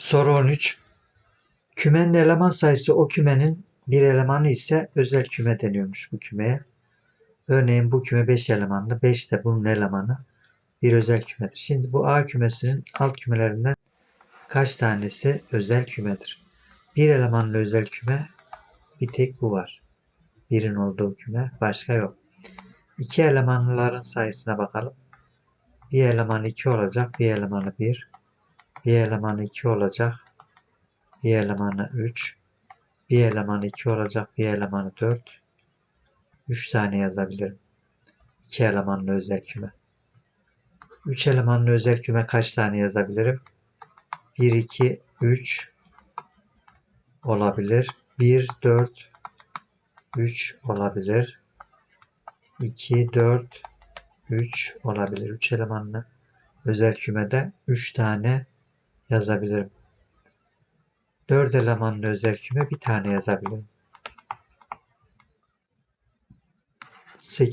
Soru 13. Kümenin eleman sayısı o kümenin bir elemanı ise özel küme deniyormuş bu kümeye. Örneğin bu küme 5 elemanlı. 5 de bunun elemanı bir özel kümedir. Şimdi bu A kümesinin alt kümelerinden kaç tanesi özel kümedir? Bir elemanlı özel küme bir tek bu var. Birin olduğu küme başka yok. İki elemanlıların sayısına bakalım. Bir eleman 2 olacak, bir elemanı 1. Bir elemanı 2 olacak, bir elemanı 3. Bir elemanı 2 olacak, bir elemanı 4. 3 tane yazabilirim. 2 elemanlı özel küme. 3 elemanlı özel küme kaç tane yazabilirim? 1, 2, 3 olabilir. 1, 4, 3 olabilir. 2, 4, 3 olabilir. 3 elemanlı özel kümede 3 tane yazabilirim. 4 elemanlı özel küme bir tane yazabilirim. 8